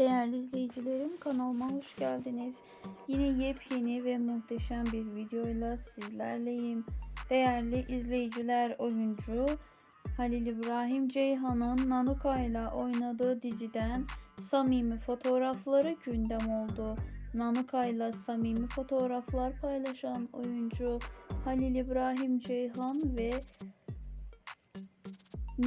Değerli izleyicilerim kanalıma hoş geldiniz. Yine yepyeni ve muhteşem bir videoyla sizlerleyim. Değerli izleyiciler oyuncu Halil İbrahim Ceyhan'ın Nanuka ile oynadığı diziden samimi fotoğrafları gündem oldu. Nanuka ile samimi fotoğraflar paylaşan oyuncu Halil İbrahim Ceyhan ve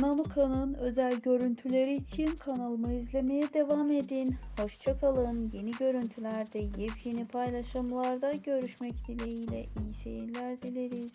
Nanuka'nın özel görüntüleri için kanalımı izlemeye devam edin. Hoşçakalın. Yeni görüntülerde, yepyeni paylaşımlarda görüşmek dileğiyle iyi seyirler dileriz.